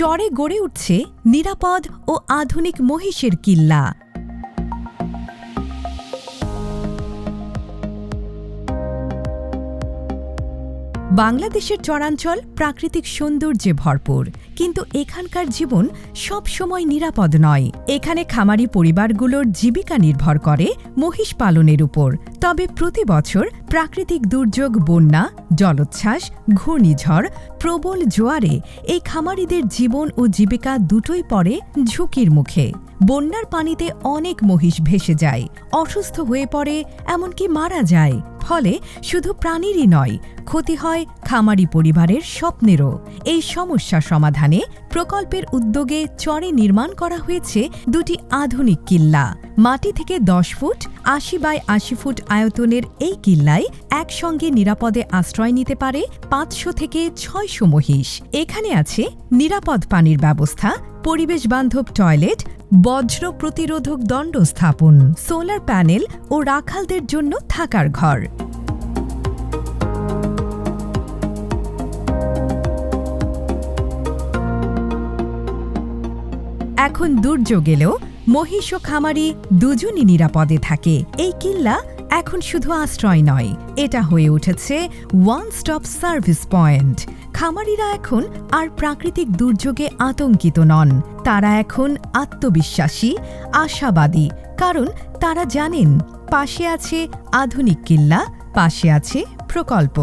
চরে গড়ে উঠছে নিরাপদ ও আধুনিক মহিষের কিল্লা। বাংলাদেশের চরাঞ্চল প্রাকৃতিক সৌন্দর্যে ভরপুর। কিন্তু এখানকার জীবন সব সময় নিরাপদ নয়। এখানে খামারি পরিবারগুলোর জীবিকা নির্ভর করে মহিষ পালনের উপর। তবে প্রতি বছর প্রাকৃতিক দুর্যোগ, বন্যা, জলোচ্ছ্বাস, ঘূর্ণিঝড়, প্রবল জোয়ারে এই খামারিদের জীবন ও জীবিকা দুটোই পড়ে ঝুঁকির মুখে। বন্যার পানিতে অনেক মহিষ ভেসে যায়, অসুস্থ হয়ে পড়ে, এমনকি মারা যায়। ফলে শুধু প্রাণীরই নয়, ক্ষতি হয় খামারি পরিবারের স্বপ্নেরও। এই সমস্যা সমাধানে প্রকল্পের উদ্যোগে চরে নির্মাণ করা হয়েছে দুটি আধুনিক কিল্লা। মাটি থেকে দশ ফুট, আশি বাই আশি ফুট আয়তনের এই কিল্লায় একসঙ্গে নিরাপদে আশ্রয় নিতে পারে পাঁচশো থেকে ছয়শো মহিষ। এখানে আছে নিরাপদ পানির ব্যবস্থা, পরিবেশ বান্ধব টয়লেট বজ্র প্রতিরোধক দণ্ড স্থাপন, সোলার প্যানেল ও রাখালদের জন্য থাকার ঘর। এখন দুর্যোগ এলেও মহিষ ও খামারি দুজনই নিরাপদে থাকে। এই কিল্লা এখন শুধু আশ্রয় নয়, এটা হয়ে উঠেছে ওয়ান স্টপ সার্ভিস পয়েন্ট খামারিরা এখন আর প্রাকৃতিক দুর্যোগে আতঙ্কিত নন। তারা এখন আত্মবিশ্বাসী, আশাবাদী, কারণ তারা জানেন, পাশে আছে আধুনিক কিল্লা, পাশে আছে প্রকল্প।